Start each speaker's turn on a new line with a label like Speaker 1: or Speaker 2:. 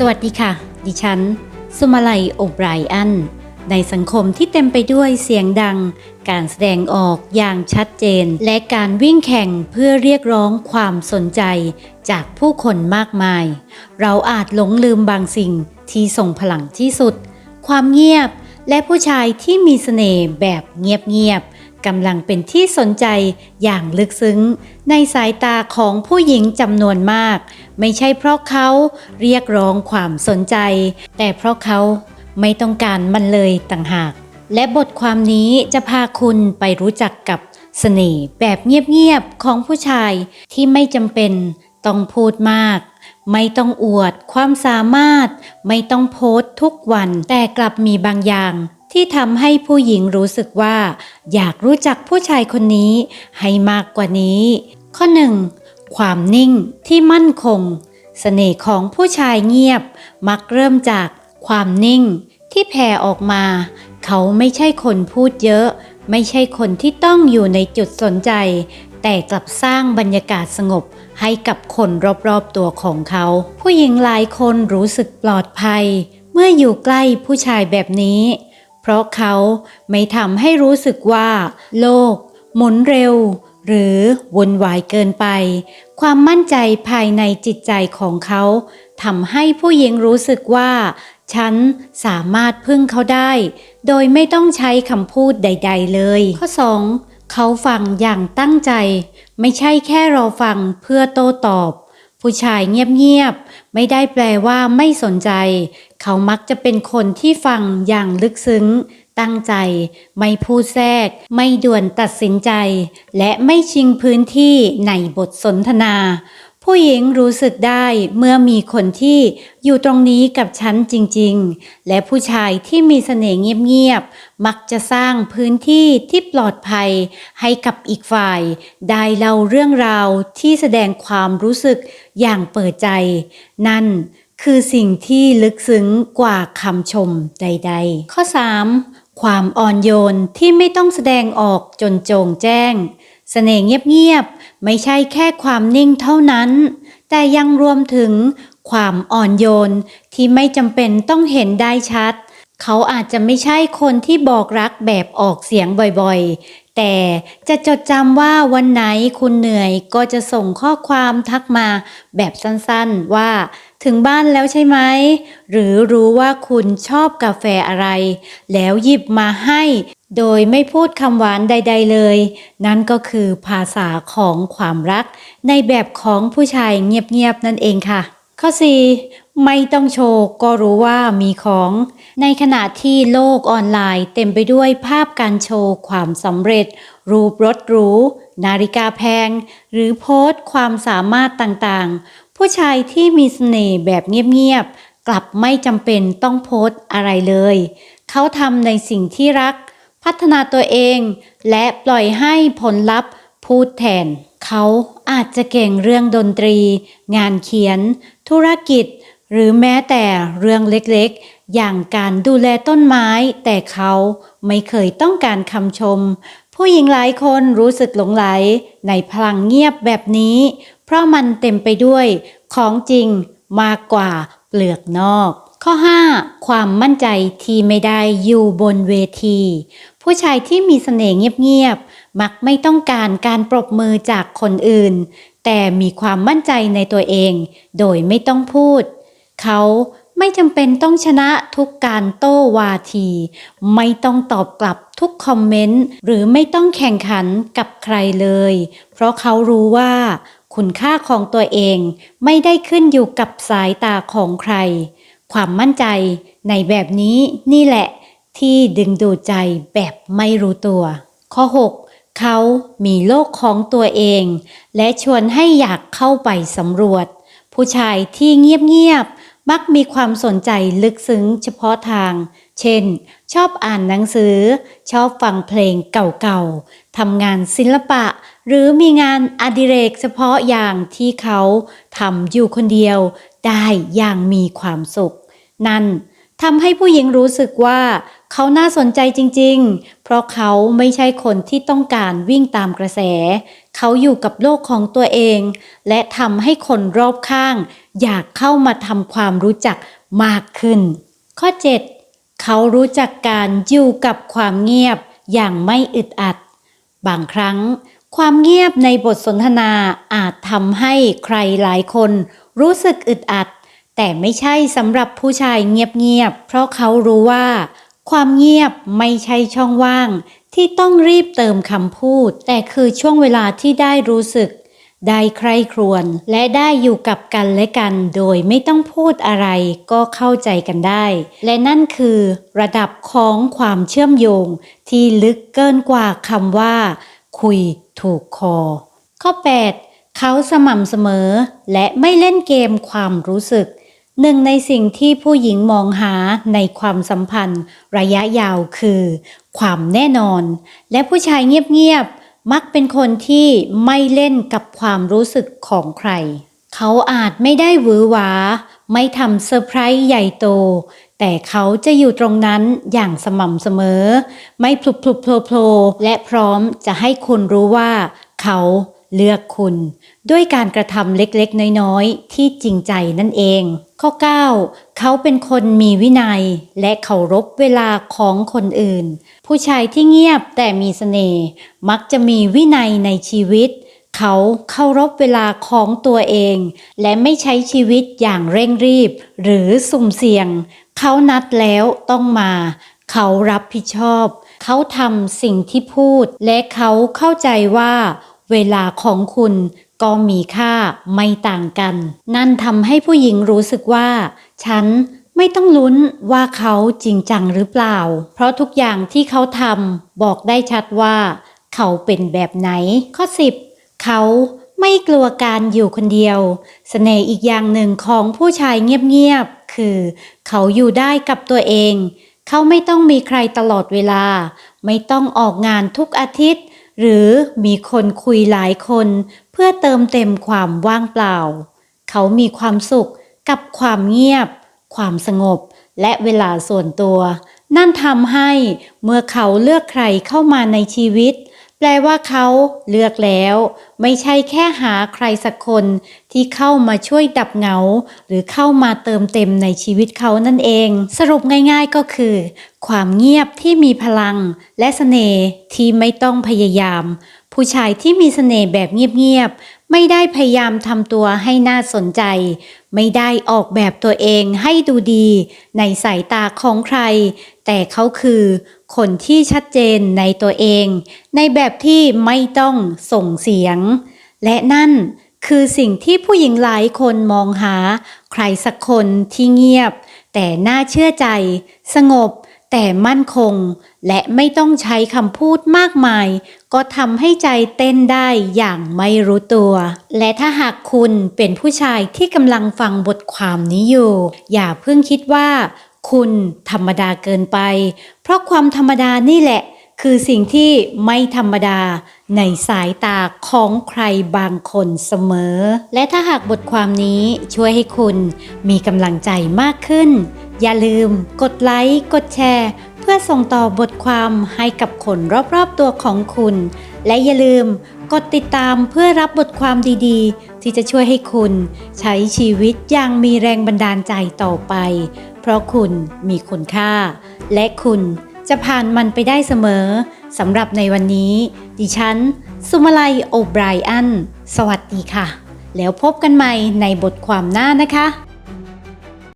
Speaker 1: สวัสดีค่ะ ดิฉัน สุมาลัยโอบไรอัน ในสังคมที่เต็มไปด้วยเสียงดัง การแสดงออกอย่างชัดเจน และการวิ่งแข่งเพื่อเรียกร้องความสนใจจากผู้คนมากมาย เราอาจหลงลืมบางสิ่งที่ส่งพลังที่สุด ความเงียบและผู้ชายที่มีเสน่ห์แบบเงียบๆ กำลังเป็นที่สนใจอย่างลึกซึ้ง ในสายตาของผู้หญิงจำนวนมาก ไม่ใช่เพราะเขาเรียกร้องความสนใจ แต่เพราะเขาไม่ต้องการมันเลยต่างหาก และบทความนี้จะพาคุณไปรู้จักกับเสน่ห์แบบเงียบๆของผู้ชายที่ไม่จำเป็นต้องพูดมาก ไม่ต้องอวดความสามารถ ไม่ต้องโพสต์ทุกวัน แต่กลับมีบางอย่าง ที่ทำให้ผู้หญิงรู้สึกว่า อยากรู้จักผู้ชายคนนี้ให้มากกว่านี้ ข้อหนึ่งความนิ่งที่มั่นคงเสน่ห์ของผู้ชายเงียบ มักเริ่มจากความนิ่งที่แผ่ออกมา เขาไม่ใช่คนพูดเยอะ ไม่ใช่คนที่ต้องอยู่ในจุดสนใจ แต่กลับสร้างบรรยากาศสงบให้กับคนรอบๆตัวของเขา ผู้หญิงหลายคนรู้สึกปลอดภัย เมื่ออยู่ใกล้ผู้ชายแบบนี้ เพราะเขาไม่ทำให้รู้สึกว่า โลก หมุนเร็ว หรือวุ่นวายเกินไป ความมั่นใจภายในจิตใจของเขาทำให้ผู้หญิงรู้สึกว่า ฉันสามารถพึ่งเขาได้ โดยไม่ต้องใช้คำพูดใด ๆ เลย ข้อ 2. เขาฟังอย่างตั้งใจ ไม่ใช่แค่รอฟังเพื่อโต้ตอบ ผู้ชายเงียบๆไม่ได้แปลว่าไม่สนใจ เขามักจะเป็นคนที่ฟังอย่างลึกซึ้ง ตั้งใจ ไม่พูดแทรก ไม่ด่วนตัดสินใจ และไม่ชิงพื้นที่ในบทสนทนา ผู้หญิงรู้สึกได้เมื่อมีคนที่อยู่ตรงนี้กับฉันจริงๆ และผู้ชายที่มีเสน่ห์เงียบๆ มักจะสร้างพื้นที่ที่ปลอดภัย ให้กับอีกฝ่าย ได้เล่าเรื่องราวที่แสดงความรู้สึกอย่างเปิดใจ นั่น คือสิ่งที่ลึกซึ้งกว่าคำชมใด ๆ ข้อ 3. ความอ่อนโยนที่ไม่ต้องแสดงออกจนโจงแจ้งเสน่ห์เงียบๆ ไม่ใช่แค่ความนิ่งเท่านั้น แต่ยังรวมถึงความอ่อนโยนที่ไม่จำเป็นต้องเห็นได้ชัด เขาอาจจะไม่ใช่คนที่บอกรักแบบออกเสียงบ่อยๆ แต่จะจดจำว่าวันไหนคุณเหนื่อยก็จะส่งข้อความทักมาแบบสั้นๆว่า ถึงบ้านแล้วใช่ไหม หรือรู้ว่าคุณชอบกาแฟอะไร แล้วหยิบมาให้ โดยไม่พูดคำหวานใด ๆเลย นั่นก็คือภาษาของความรัก ในแบบของผู้ชายเงียบๆนั่นเองค่ะ ข้อ 4. ไม่ต้องโชว์ก็รู้ว่ามีของ ในขณะที่โลกออนไลน์ เต็มไปด้วยภาพการโชว์ความสำเร็จ รูปรถหรูนาฬิกาแพง หรือโพสต์ความสามารถต่างๆ ผู้ชายที่มีเสน่ห์แบบเงียบๆ กลับไม่จำเป็นต้องโพสอะไรเลย เขาทำในสิ่งที่รัก พัฒนาตัวเอง และปล่อยให้ผลลัพธ์พูดแทน เขาอาจจะเก่งเรื่องดนตรี งานเขียน ธุรกิจ หรือแม้แต่เรื่องเล็กๆ อย่างการดูแลต้นไม้ แต่เขาไม่เคยต้องการคำชมผู้หญิงหลายคนรู้สึกหลงไหลในพลังเงียบแบบนี้ เพราะมันเต็มไปด้วยของจริงมากกว่าเปลือกนอก ข้อ 5. ความมั่นใจที่ไม่ได้อยู่บนเวที ผู้ชายที่มีเสน่ห์เงียบๆ มักไม่ต้องการการปรบมือจากคนอื่น แต่มีความมั่นใจในตัวเอง โดยไม่ต้องพูด เขาไม่จำเป็นต้องชนะทุกการโต้วาที ไม่ต้องตอบกลับทุกคอมเมนต์ หรือไม่ต้องแข่งขันกับใครเลย เพราะเขารู้ว่า คุณค่าของตัวเองไม่ได้ขึ้นอยู่กับสายตาของใคร ความมั่นใจในแบบนี้นี่แหละ ที่ดึงดูดใจแบบไม่รู้ตัว ข้อ 6 เขามีโลกของตัวเอง และชวนให้อยากเข้าไปสำรวจ ผู้ชายที่เงียบๆมักมีความสนใจลึกซึ้งเฉพาะทาง เช่น ชอบอ่านหนังสือ ชอบฟังเพลงเก่าๆ ทำงานศิลปะ หรือมีงานอดิเรกเฉพาะอย่างที่เขาทำอยู่คนเดียวได้อย่างมีความสุข นั่นทำให้ผู้หญิงรู้สึกว่าเขาน่าสนใจจริง ๆ เพราะเขาไม่ใช่คนที่ต้องการวิ่งตามกระแส เขาอยู่กับโลกของตัวเอง และทำให้คนรอบข้าง อยากเข้ามาทำความรู้จักมากขึ้น ข้อ 7 เขารู้จักการอยู่กับความเงียบอย่างไม่อึดอัด บางครั้ง ความเงียบในบทสนทนาอาจทำให้ใครหลายคน รู้สึกอึดอัด แต่ไม่ใช่สำหรับผู้ชายเงียบๆเพราะเขารู้ว่า ความเงียบไม่ใช่ช่องว่าง ที่ต้องรีบเติมคำพูด แต่คือช่วงเวลาที่ได้รู้สึก ได้ใคร่ครวญและได้อยู่กับกันและกัน โดยไม่ต้องพูดอะไรก็เข้าใจกันได้ และนั่นคือระดับของความเชื่อมโยง ที่ลึกเกินกว่าคำว่า คุยถูกคอ ข้อ 8 เขาสม่ำเสมอ และไม่เล่นเกมความรู้สึกหนึ่งในสิ่งที่ผู้หญิงมองหาในความสัมพันธ์ ระยะยาวคือ ความแน่นอน และผู้ชายเงียบ มักเป็นคนที่ไม่เล่นกับความรู้สึกของใคร เขาอาจไม่ได้หวือหวา ไม่ทำเซอร์ไพรส์ใหญ่โต แต่เขาจะอยู่ตรงนั้นอย่างสม่ำเสมอ ไม่พลุบพลุบโผล่และพร้อมจะให้คุณรู้ว่า เขา เลือกคุณด้วยการกระทำเล็กๆ น้อยๆ ที่จริงใจนั่นเอง ข้อ 9 เขาเป็นคนมีวินัย และเคารพเวลาของคนอื่น ผู้ชายที่เงียบแต่มีเสน่ห์มักจะมีวินัยในชีวิต เขาเคารพเวลาของตัวเอง และไม่ใช้ชีวิตอย่างเร่งรีบ หรือสุ่มเสี่ยง เขานัดแล้วต้องมา เขารับผิดชอบ เขาทำสิ่งที่พูด และเขาเข้าใจว่า เวลาของคุณก็มีค่าไม่ต่างกัน นั่นทำให้ผู้หญิงรู้สึกว่า ฉันไม่ต้องลุ้นว่าเขาจริงจังหรือเปล่า เพราะทุกอย่างที่เขาทำบอกได้ชัดว่า เขาเป็นแบบไหน ข้อ 10 เขาไม่กลัวการอยู่คนเดียวเสน่ห์อีกอย่างหนึ่งของผู้ชายเงียบๆ คือ เขาอยู่ได้กับตัวเอง เขาไม่ต้องมีใครตลอดเวลา ไม่ต้องออกงานทุกอาทิตย์ หรือมีคนคุยหลายคนเพื่อเติมเต็มความว่างเปล่า เขามีความสุขกับความเงียบ ความสงบ และเวลาส่วนตัว นั่นทำให้เมื่อเขาเลือกใครเข้ามาในชีวิต แปลว่าเขาเลือกแล้ว ไม่ใช่แค่หาใครสักคนที่เข้ามาช่วยดับเหงา หรือเข้ามาเติมเต็มในชีวิตเขานั่นเอง สรุปง่ายๆก็คือ ความเงียบที่มีพลัง และเสน่ห์ที่ไม่ต้องพยายาม ผู้ชายที่มีเสน่ห์แบบเงียบๆ ไม่ได้พยายามทำตัวให้น่าสนใจ ไม่ได้ออกแบบตัวเองให้ดูดี ในสายตาของใคร แต่เขาคือคนที่ชัดเจนในตัวเอง ในแบบที่ไม่ต้องส่งเสียง และนั่นคือสิ่งที่ผู้หญิงหลายคนมองหา ใครสักคนที่เงียบ แต่น่าเชื่อใจ สงบ แต่มั่นคง และไม่ต้องใช้คำพูดมากมาย ก็ทำให้ใจเต้นได้อย่างไม่รู้ตัว และถ้าหากคุณเป็นผู้ชายที่กำลังฟังบทความนี้อยู่ อย่าเพิ่งคิดว่า คุณธรรมดาเกินไป เพราะความธรรมดานี่แหละ คือสิ่งที่ไม่ธรรมดาในสายตาของใครบางคนเสมอ และถ้าหากบทความนี้ช่วยให้คุณมีกำลังใจมากขึ้น อย่าลืมกดไลค์ กดแชร์ เพื่อส่งต่อบทความให้กับคนรอบๆตัวของคุณ และอย่าลืมกดติดตามเพื่อรับบทความดีๆ ที่จะช่วยให้คุณใช้ชีวิตอย่างมีแรงบันดาลใจต่อไป เพราะคุณมีคุณค่า และคุณจะผ่านมันไปได้เสมอสำหรับในวันนี้ ดิฉัน สุมาลัยโอไบรอัน สวัสดีค่ะ แล้วพบกันใหม่ในบทความหน้านะคะ